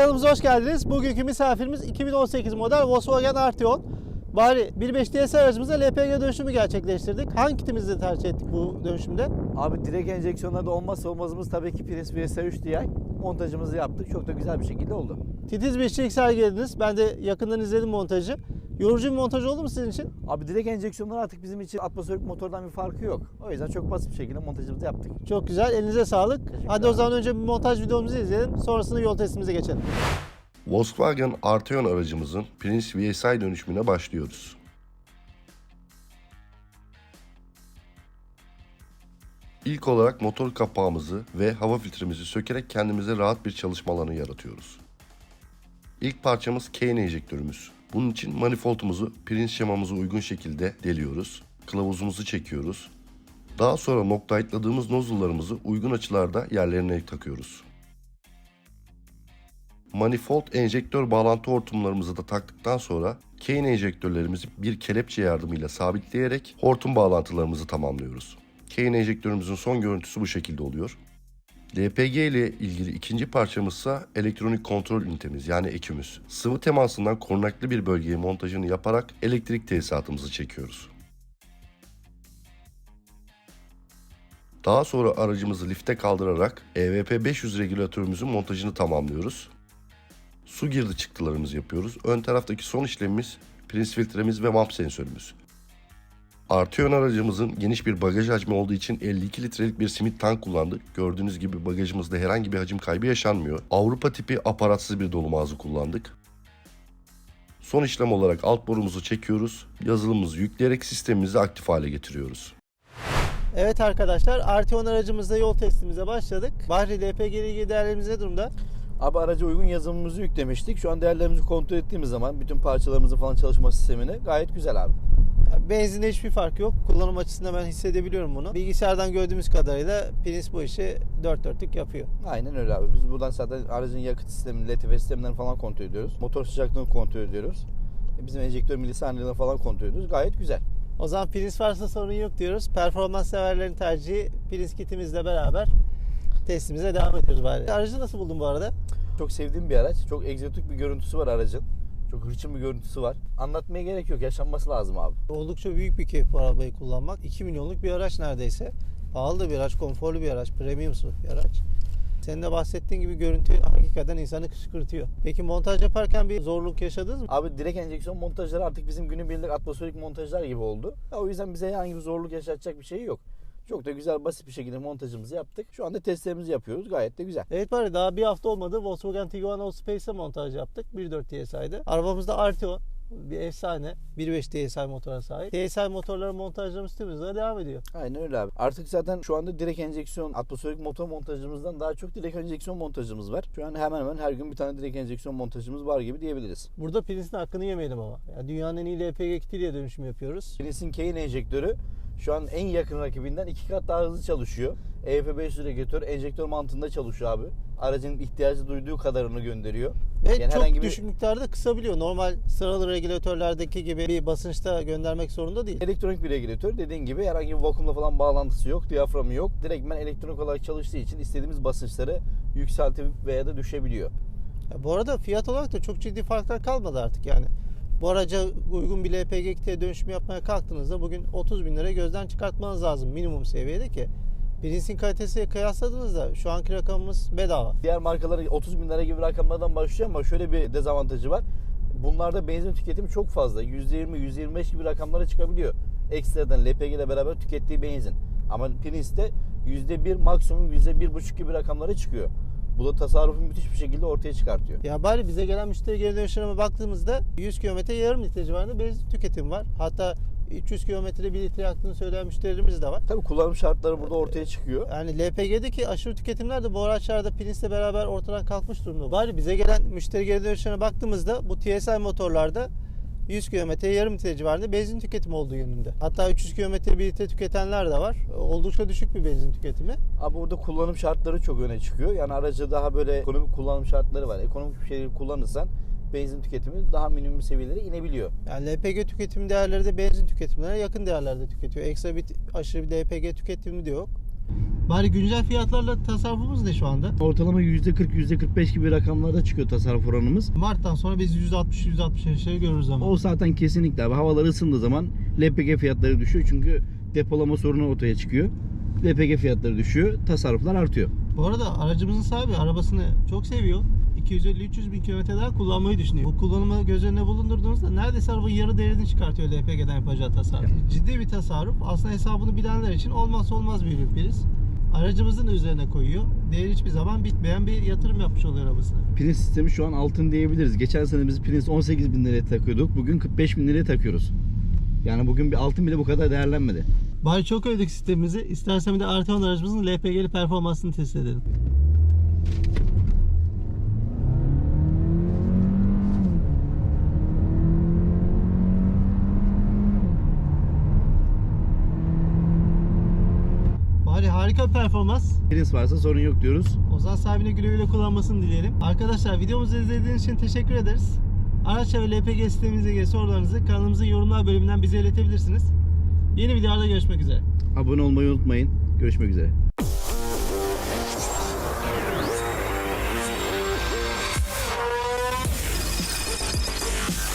kanalımıza hoş geldiniz. Bugünkü misafirimiz 2018 model Volkswagen Arteon. Bari 1.5 DS aracımızda LPG dönüşümü gerçekleştirdik. Hangi kitimizi tercih ettik bu dönüşümde? Abi direkt enjeksiyonlarda olmazsa olmazımız tabii ki Prince VS3 Di. Montajımızı yaptık. Çok da güzel bir şekilde oldu. Titiz bir işçilik sergilediniz. Ben de yakından izledim montajı. Yorucu bir montaj oldu mu sizin için? Abi direkt enjeksiyonlar artık bizim için atmosferik motordan bir farkı yok. O yüzden çok basit bir şekilde montajımızı yaptık. Çok güzel. Elinize sağlık. Hadi o zaman önce bir montaj videomuzu izleyelim. Sonrasında yol testimize geçelim. Volkswagen Arteon aracımızın Prince VSI dönüşümüne başlıyoruz. İlk olarak motor kapağımızı ve hava filtremizi sökerek kendimize rahat bir çalışma alanı yaratıyoruz. İlk parçamız Kane enjektörümüz. Bunun için manifoldumuzu Prince şemamıza uygun şekilde deliyoruz. Kılavuzumuzu çekiyoruz. Daha sonra noktaytladığımız nozzle'larımızı uygun açılarda yerlerine takıyoruz. Manifold enjektör bağlantı hortumlarımızı da taktıktan sonra Kane enjektörlerimizi bir kelepçe yardımıyla sabitleyerek hortum bağlantılarımızı tamamlıyoruz. Kane enjektörümüzün son görüntüsü bu şekilde oluyor. LPG ile ilgili ikinci parçamızsa elektronik kontrol ünitemiz yani ekümüz. Sıvı temasından korunaklı bir bölgeye montajını yaparak elektrik tesisatımızı çekiyoruz. Daha sonra aracımızı lifte kaldırarak EVP 500 regülatörümüzün montajını tamamlıyoruz su girdi çıktılarımızı yapıyoruz. Ön taraftaki son işlemimiz Prince filtremiz ve MAP sensörümüz. Artı ön aracımızın geniş bir bagaj hacmi olduğu için 52 litrelik bir simit tank kullandık. Gördüğünüz gibi bagajımızda herhangi bir hacim kaybı yaşanmıyor. Avrupa tipi aparatsız bir dolum ağzı kullandık. Son işlem olarak alt borumuzu çekiyoruz. Yazılımımızı yükleyerek sistemimizi aktif hale getiriyoruz. Evet arkadaşlar Arteon aracımızda yol testimize başladık. Bahri LPG ile ilgili değerlerimiz ne durumda? Abi araca uygun yazılımımızı yüklemiştik. Şu an değerlerimizi kontrol ettiğimiz zaman bütün parçalarımızın falan çalışma sistemini gayet güzel abi. Benzinde hiçbir fark yok. Kullanım açısından ben hissedebiliyorum bunu. Bilgisayardan gördüğümüz kadarıyla Prince bu işi dört dörtlük yapıyor. Aynen öyle abi. Biz buradan zaten aracın yakıt sistemini, LTV sistemlerini falan kontrol ediyoruz. Motor sıcaklığını kontrol ediyoruz. E, Bizim enjektör milisaniyelerini falan kontrol ediyoruz. Gayet güzel. O zaman Prince varsa sorun yok diyoruz. Performans severlerin tercihi Prince kitimizle beraber testimize devam ediyoruz bari. Aracı nasıl buldun bu arada? Çok sevdiğim bir araç. Çok egzotik bir görüntüsü var aracın. Çok hırçın bir görüntüsü var. Anlatmaya gerek yok. Yaşanması lazım abi. Oldukça büyük bir keyif bu arabayı kullanmak. 2 milyonluk bir araç neredeyse. Pahalı da bir araç, konforlu bir araç, premium sınıf bir araç. Senin de bahsettiğin gibi görüntü hakikaten insanı kışkırtıyor. Peki montaj yaparken bir zorluk yaşadınız mı? Abi direkt enjeksiyon montajları artık bizim günübirlik atmosferik montajlar gibi oldu. Ya, o yüzden bize herhangi bir zorluk yaşatacak bir şey yok. Çok da güzel basit bir şekilde montajımızı yaptık. Şu anda testlerimizi yapıyoruz. Gayet de güzel. Evet bari daha bir hafta olmadı. Volkswagen Tiguan Allspace'e montaj yaptık. 1.4 TSI'de. Arabamızda Arteon. Bir efsane. 1.5 TSI motora sahip. TSI motorları montajlarımız tüm hızla devam ediyor. Aynen öyle abi. Artık zaten şu anda direkt enjeksiyon atmosferik motor montajımızdan daha çok direkt enjeksiyon montajımız var. Şu an hemen hemen her gün bir tane direkt enjeksiyon montajımız var gibi diyebiliriz. Burada Prince'in hakkını yemeyelim ama. Yani dünyanın en iyi LPG kitiyle dönüşüm yapıyoruz. Prince'in Kane enjektörü şu an en yakın rakibinden iki kat daha hızlı çalışıyor. EF 500 enjektör enjektör mantığında çalışıyor abi. Aracın ihtiyacı duyduğu kadarını gönderiyor. Ve Yani çok herhangi bir- düşük miktarda kısabiliyor. Normal sıralı regülatörlerdeki gibi bir basınçta göndermek zorunda değil. Elektronik bir regülatör dediğin gibi herhangi bir vakumla falan bağlantısı yok, diyaframı yok. Direktmen elektronik olarak çalıştığı için istediğimiz basınçları yükseltip veya da düşebiliyor. Ya bu arada fiyat olarak da çok ciddi farklar kalmadı artık yani. Bu araca uygun bir LPG kitiye dönüşüm yapmaya kalktığınızda bugün 30 bin lirayı gözden çıkartmanız lazım minimum seviyede ki. Prince'in kalitesiyle kıyasladığınızda şu anki rakamımız bedava. Diğer markaların 30 bin lira gibi rakamlardan başlıyor ama şöyle bir dezavantajı var. Bunlarda benzin tüketimi çok fazla. %20-%25 gibi rakamlara çıkabiliyor. Ekstradan LPG ile beraber tükettiği benzin. Ama Prince'de %1 maksimum %1,5 gibi rakamlara çıkıyor. Bu da tasarrufu müthiş bir şekilde ortaya çıkartıyor. Ya bari bize gelen müşteri geri dönüşlerine baktığımızda 100 kilometre yarım litre civarında benzin tüketim var. Hatta 300 kilometrede 1 litre yaktığını söyleyen müşterilerimiz de var. Tabii kullanım şartları burada ortaya çıkıyor. Yani LPG'deki aşırı tüketimler de bu araçlarda Prince'le beraber ortadan kalkmış durumda. Bari bize gelen müşteri geri dönüşlerine baktığımızda bu TSI motorlarda 100 kilometre yarım litre civarında benzin tüketimi olduğu yönünde. Hatta 300 kilometre bir litre tüketenler de var. Oldukça düşük bir benzin tüketimi. Abi burada kullanım şartları çok öne çıkıyor. Yani aracı daha böyle ekonomik kullanım şartları var. Ekonomik bir şeyleri kullanırsan benzin tüketimi daha minimum seviyelere inebiliyor. Yani LPG tüketim değerleri de benzin tüketimlerine yakın değerlerde tüketiyor. Ekstra bir aşırı bir LPG tüketimi de yok. Bari güncel fiyatlarla tasarrufumuz ne şu anda? Ortalama %40 %45 gibi rakamlarda çıkıyor tasarruf oranımız. Mart'tan sonra biz %60 %60 şey görürüz ama. O zaten kesinlikle abi. Havalar ısındığı zaman LPG fiyatları düşüyor. Çünkü depolama sorunu ortaya çıküyor. LPG fiyatları düşüyor. Tasarruflar artıyor. Bu arada aracımızın sahibi arabasını çok seviyor. 250-300 bin kilometre daha kullanmayı düşünüyor. Bu kullanımı göz önüne bulundurduğunuzda neredeyse arabanın yarı değerini çıkartıyor LPG'den yapacağı tasarruf. Ciddi bir tasarruf. Aslında hesabını bilenler için olmazsa olmaz bir ürün priz. Aracımızın üzerine koyuyor. Değer hiçbir zaman bitmeyen bir yatırım yapmış oluyor arabasına. Prince sistemi şu an altın diyebiliriz. Geçen sene biz Prince 18 bin liraya takıyorduk. Bugün 45 bin liraya takıyoruz. Yani bugün bir altın bile bu kadar değerlenmedi. Bari çok övdük sistemimizi. İstersen bir de Arteon aracımızın LPG'li performansını test edelim. Bari harika bir performans. Prince varsa sorun yok diyoruz. O zaman sahibine güle güle kullanmasını dileyelim. Arkadaşlar videomuzu izlediğiniz için teşekkür ederiz. Araç ve LPG sistemimize ilgili sorularınızı kanalımızın yorumlar bölümünden bize iletebilirsiniz. Yeni videolarda görüşmek üzere. Abone olmayı unutmayın. Görüşmek üzere.